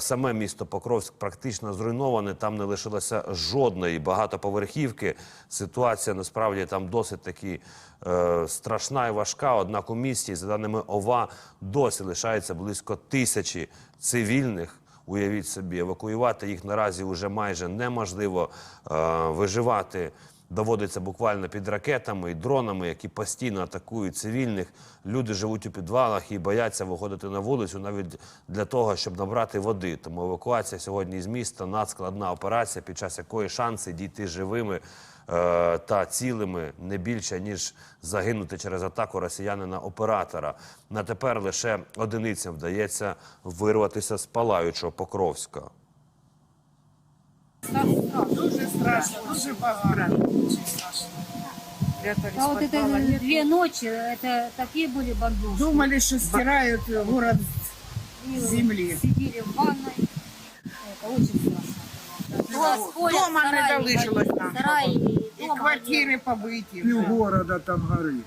Саме місто Покровськ практично зруйноване. Там не лишилося жодної багатоповерхівки. Ситуація насправді там досить таки е, страшна і важка. Однак у місті, за даними ОВА, досі лишається близько тисячі цивільних. Уявіть собі, евакуювати їх наразі вже майже неможливо е, виживати. Доводиться буквально під ракетами і дронами, які постійно атакують цивільних. Люди живуть у підвалах і бояться виходити на вулицю навіть для того, щоб набрати води. Тому евакуація сьогодні з міста надскладна операція, під час якої шанси дійти живими е, та цілими не більше ніж загинути через атаку росіянина оператора. На тепер лише одиницям вдається вирватися з палаючого Покровська. Дуже страшно, дуже погано. Дуже страшно. Прятались А в вот это подвалах. Нет, две ночи, это такие были бомбежки. Думали, что стирают город И с земли. Сидели в ванной. Это очень страшно. было. Было с поля, Дома не сараи, залишилось нам. Сараи, И дома квартиры побиті. Пів города там горить.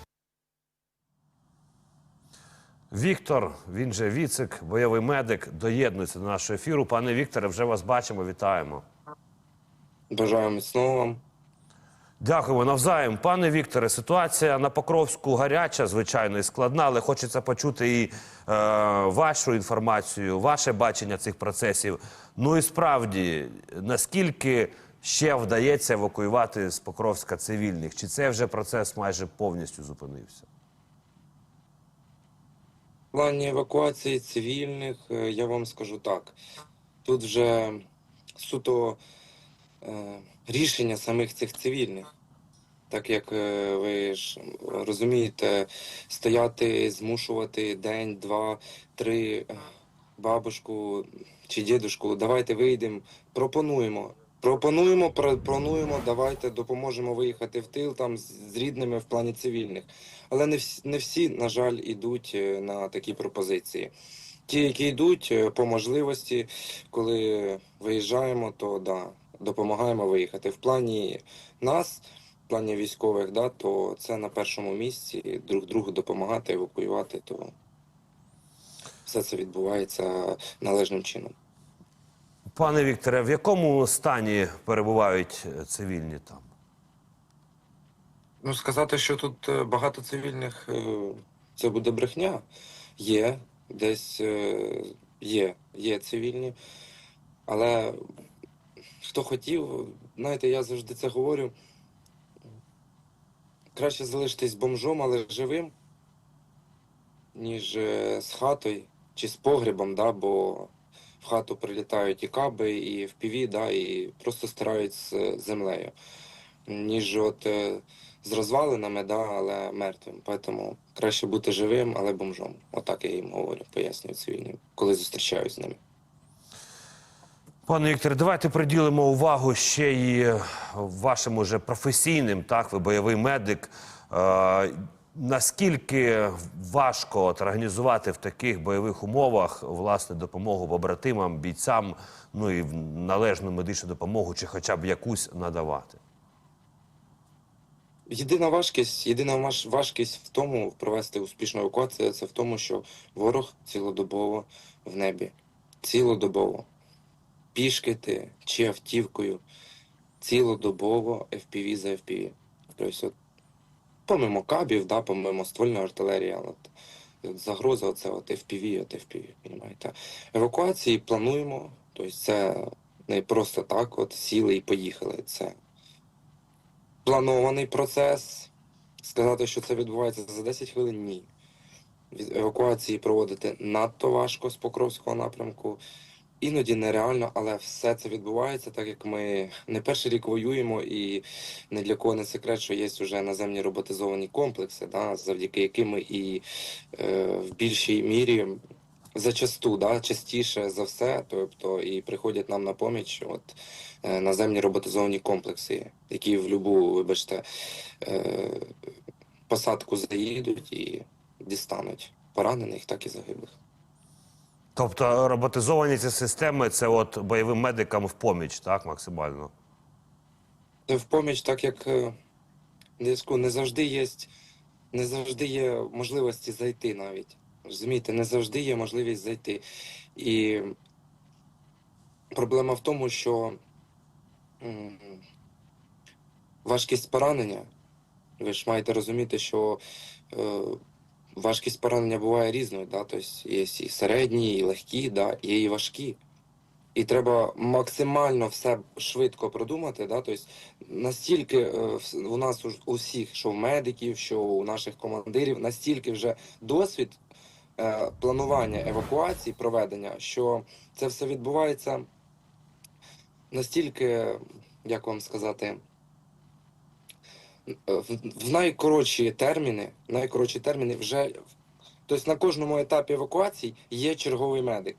Віктор, він же Віцик, бойовий медик, доєднується до нашого ефіру. Пане Вікторе, вже вас бачимо. Вітаємо. Бажаю міцного вам. Дякуємо навзаєм. Пане Вікторе, ситуація на Покровську гаряча, звичайно, і складна, але хочеться почути і е, вашу інформацію, ваше бачення цих процесів. Ну і справді, наскільки ще вдається евакуювати з Покровська цивільних? Чи це вже процес майже повністю зупинився? В плані евакуації цивільних е, я вам скажу так. Тут вже суто рішення самих цих цивільних. Так як е, ви ж розумієте, стояти, змушувати день, два, три е, бабушку чи дідушку, давайте вийдемо, пропонуємо. Пропонуємо, пропонуємо, давайте допоможемо виїхати в тил там з рідними в плані цивільних. Але не всі, не всі, на жаль, йдуть е, на такі пропозиції. Ті, які йдуть е, по можливості, коли виїжджаємо, то да, допомагаємо виїхати. В плані нас, в плані військових, да, то це на першому місці друг другу допомагати, евакуювати, то все це відбувається належним чином. Пане Вікторе, в якому стані перебувають цивільні там? Ну, сказати, що тут е, багато цивільних, е, це буде брехня. Є, десь е, є, є цивільні. Але хто хотів, знаєте, я завжди це говорю. Краще залишитись бомжом, але живим, ніж е, з хатою чи з погребом, да, бо в хату прилітають і каби, і в піві, да, і просто стирають з землею. Ніж от е, з розвалинами, да, але мертвим. Тому краще бути живим, але бомжом. Отак я їм говорю, пояснюю цивільним, коли зустрічаюсь з ними. Пане Вікторе, давайте приділимо увагу ще й вашим уже професійним, так, ви бойовий медик. Е, наскільки важко організувати в таких бойових умовах власне допомогу побратимам, бійцям, ну і належну медичну допомогу, чи хоча б якусь надавати? Єдина важкість, єдина важкість в тому провести успішну евакуацію, це в тому, що ворог цілодобово в небі. Цілодобово. Пішки ти чи автівкою. Цілодобово FPV за FPV. Тобто, от, помимо кабів, да, помимо ствольної артилерії, але от, от загроза оце от FPV, от FPV, розумієте. Евакуації плануємо, тобто це не просто так, от сіли і поїхали. Це планований процес. Сказати, що це відбувається за 10 хвилин, ні. Евакуації проводити надто важко з Покровського напрямку. Іноді нереально, але все це відбувається, так як ми не перший рік воюємо, і не для кого не секрет, що є вже наземні роботизовані комплекси, да, завдяки яким ми і е, в більшій мірі зачасту, да, частіше за все, тобто і приходять нам на поміч от, е, наземні роботизовані комплекси, які в любу, вибачте, е, посадку заїдуть і дістануть поранених, так і загиблих. Тобто роботизовані ці системи це от бойовим медикам в поміч, так, максимально. Це в поміч, так як е, зв'язку не завжди є, не завжди є можливості зайти навіть. Розумієте, не завжди є можливість зайти. І Проблема в тому, що важкість поранення, ви ж маєте розуміти, що е, важкість поранення буває різною, да? тобто є і середні, і легкі, да? є і важкі. І треба максимально все швидко продумати. Да? Тобто настільки е, у нас у всіх, що в медиків, що у наших командирів, настільки вже досвід е, планування евакуації, проведення, що це все відбувається настільки, як вам сказати, в, в найкоротші терміни, найкоротші терміни вже. Тобто на кожному етапі евакуації є черговий медик.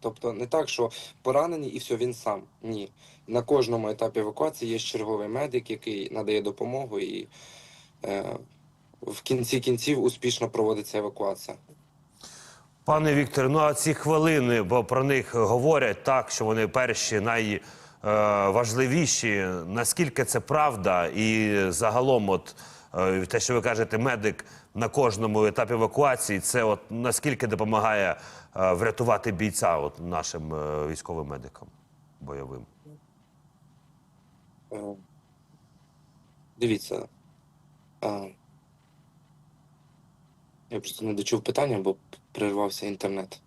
Тобто не так, що поранений і все, він сам. Ні. На кожному етапі евакуації є черговий медик, який надає допомогу, і е, в кінці кінців успішно проводиться евакуація. Пане Вікторе, ну а ці хвилини, бо про них говорять так, що вони перші найважливіші. Наскільки це правда? І загалом, от е, те, що ви кажете, медик на кожному етапі евакуації, це от наскільки допомагає е, врятувати бійця от нашим е, військовим медикам бойовим? Е, Дивіться. е, Я просто не дочув питання, бо перервався інтернет.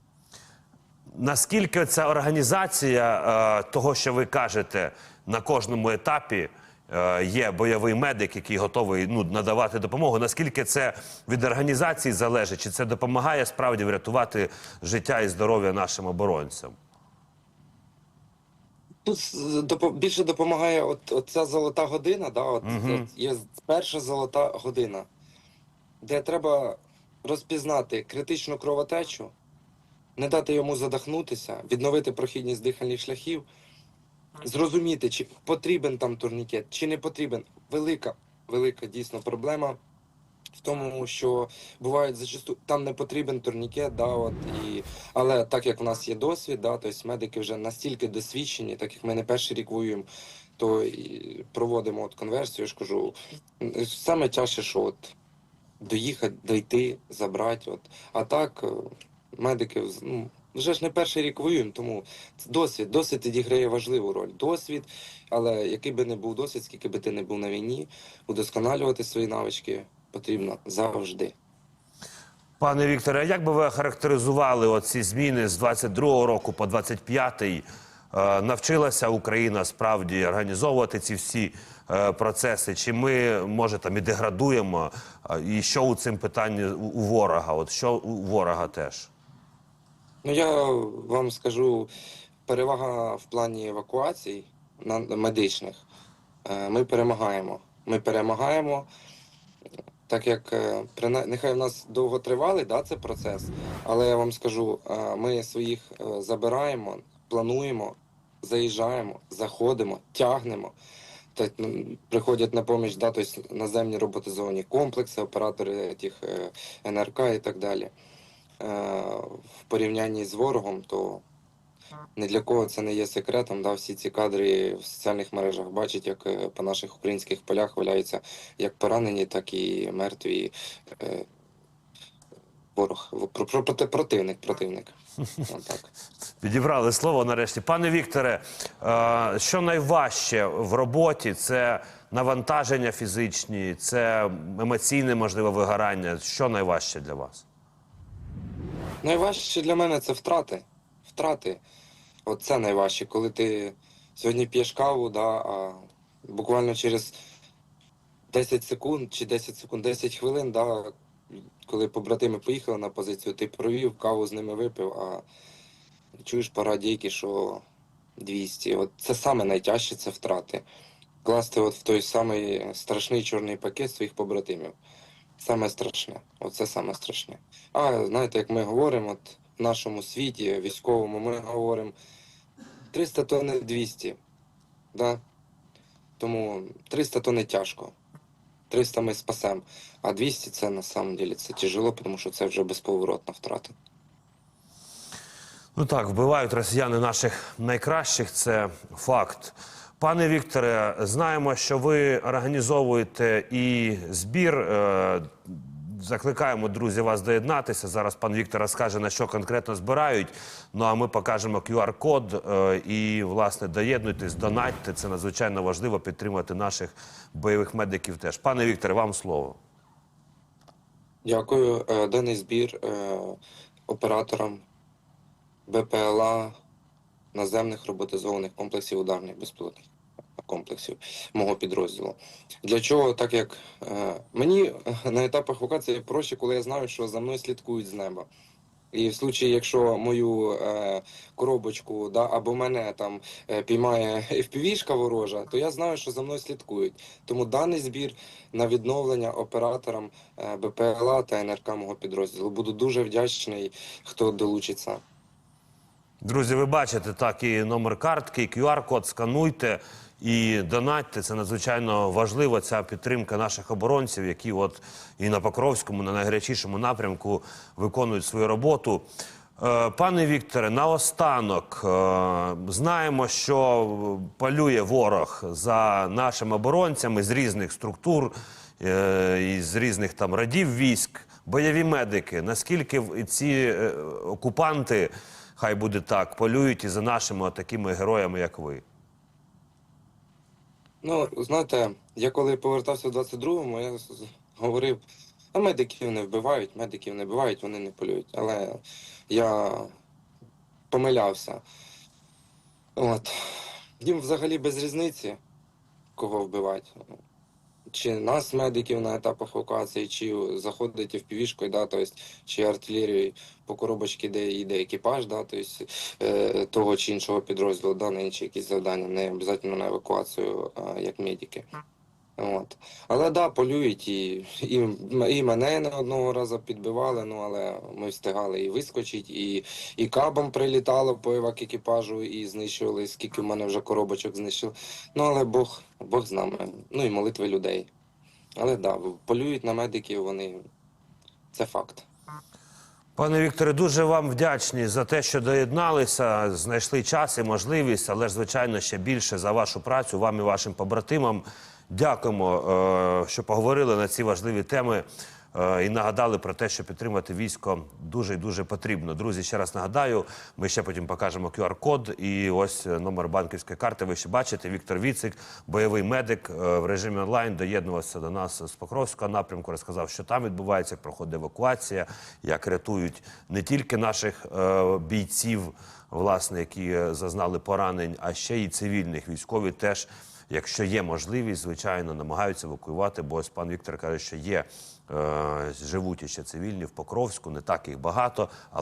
Наскільки ця організація е, того, що ви кажете, на кожному етапі е, є бойовий медик, який готовий ну, надавати допомогу? Наскільки це від організації залежить? Чи це допомагає справді врятувати життя і здоров'я нашим оборонцям? Тут більше допомагає от, от ця золота година, да, от, Мгм. це є перша золота година, де треба розпізнати критичну кровотечу, не дати йому задихнутися, відновити прохідність дихальних шляхів, зрозуміти, чи потрібен там турнікет, чи не потрібен. Велика, велика дійсно проблема в тому, що бувають зачасту там не потрібен турнікет, да, от, і, але так як в нас є досвід, да, тобто медики вже настільки досвідчені, так як ми не перший рік воюємо, то і проводимо от конверсію, я ж кажу, саме тяжче, що от доїхати, дойти, забрати. От. А так, медики ну, вже ж не перший рік воюємо, тому досвід. Досвід відіграє важливу роль. Досвід, але який би не був досвід, скільки би ти не був на війні, удосконалювати свої навички потрібно завжди. Пане Вікторе, а як би ви характеризували оці зміни з 22-го року по 25-й? Е, Навчилася Україна справді організовувати ці всі е, процеси? Чи ми, може, там і деградуємо? Е, І що у цим питанні у ворога? От що у ворога теж? Ну я вам скажу, перевага в плані евакуацій медичних. Е, Ми перемагаємо. Ми перемагаємо, так як е, нехай в нас довго тривалий да, це процес, але я вам скажу, е, ми своїх забираємо, плануємо, заїжджаємо, заходимо, тягнемо. Ну, приходять на поміч да, тобто наземні роботизовані комплекси, оператори тих НРК і так далі. Е, в порівнянні з ворогом, то не для кого це не є секретом. Да, всі ці кадри в соціальних мережах бачать, як е, по наших українських полях валяються як поранені, так і мертві. Е, ворог, про, про, проти- противник, противник. Отак. Підібрали слово нарешті. Пане Вікторе, е, що найважче в роботі? Це навантаження фізичні, це емоційне, можливо, вигорання. Що найважче для вас? Найважче для мене це втрати. Втрати. От це найважче, коли ти сьогодні п'єш каву, да, а буквально через 10 секунд чи 10 секунд, 10 хвилин, да, коли побратими поїхали на позицію, ти провів, каву з ними випив, а чуєш по радійки, що 200. От це саме найтяжче це втрати. Класти от в той самий страшний чорний пакет своїх побратимів. Саме страшне. Оце саме страшне. А знаєте, як ми говоримо, от в нашому світі військовому, ми говоримо 300 тонн не 200. Да? Тому 300 то не тяжко. 300 ми спасемо, а 200 це на самом деле це тяжело, тому що це вже безповоротна втрата. Ну так, вбивають росіяни наших найкращих, це факт. Пане Вікторе, знаємо, що ви організовуєте і збір е, закликаємо, друзі, вас доєднатися. Зараз пан Віктор розкаже, на що конкретно збирають. Ну а ми покажемо QR-код е, і, власне, доєднуйтесь, донатьте. Це надзвичайно важливо підтримати наших бойових медиків теж. Пане Вікторе, вам слово. Дякую. Е, Даний збір операторам БПЛА наземних роботизованих комплексів ударних безпілотних комплексів мого підрозділу. Для чого? Так як е, мені на етапах евакуації проще, коли я знаю, що за мною слідкують з неба. І в случаї, якщо мою е, коробочку да, або мене там е, піймає FPV-шка ворожа, то я знаю, що за мною слідкують. Тому даний збір на відновлення операторам е, БПЛА та НРК мого підрозділу. Буду дуже вдячний, хто долучиться. Друзі, ви бачите так і номер картки, і QR-код, скануйте і донатьте. Це надзвичайно важливо. Ця підтримка наших оборонців, які от і на Покровському, на найгарячішому напрямку виконують свою роботу. Е, Пане Вікторе, наостанок е, знаємо, що полює ворог за нашими оборонцями з різних структур е, і з різних там радів військ, бойові медики. Наскільки ці окупанти, хай буде так, полюють і за нашими такими героями, як ви? Ну, знаєте, я коли повертався в 22-му, я говорив, а медиків не вбивають, медиків не вбивають, вони не полюють. Але я помилявся. От. Їм взагалі без різниці, кого вбивати. Чи нас, медиків на етапах евакуації, чи заходить в півішку, да, тобто, чи артилерією по коробочці, де йде екіпаж, да, тобто, того чи іншого підрозділу, да, на інші якісь завдання, не обов'язково на евакуацію, а, як медики. От. Але да, полюють і, і, і мене не одного разу підбивали, ну але ми встигали і вискочити, і, і кабом прилітало по евак екіпажу і знищували, скільки в мене вже коробочок знищили. Ну але Бог, Бог з нами. Ну і молитви людей. Але да, полюють на медиків, вони це факт. Пане Вікторе, дуже вам вдячні за те, що доєдналися, знайшли час і можливість, але ж звичайно ще більше за вашу працю, вам і вашим побратимам. Дякуємо, е, що поговорили на ці важливі теми е, і нагадали про те, що підтримати військо дуже і дуже потрібно. Друзі, ще раз нагадаю, ми ще потім покажемо QR-код. І ось е, номер банківської карти. Ви ще бачите. Віктор Віцик, бойовий медик в режимі онлайн, доєднувався до нас з Покровського напрямку. Розказав, що там відбувається, як проходить евакуація, як рятують не тільки наших бійців, власне, які зазнали поранень, а ще й цивільних військові теж. Якщо є можливість, звичайно, намагаються евакуювати, бо ось пан Віктор каже, що є, е, живуть іще цивільні в Покровську, не так їх багато, але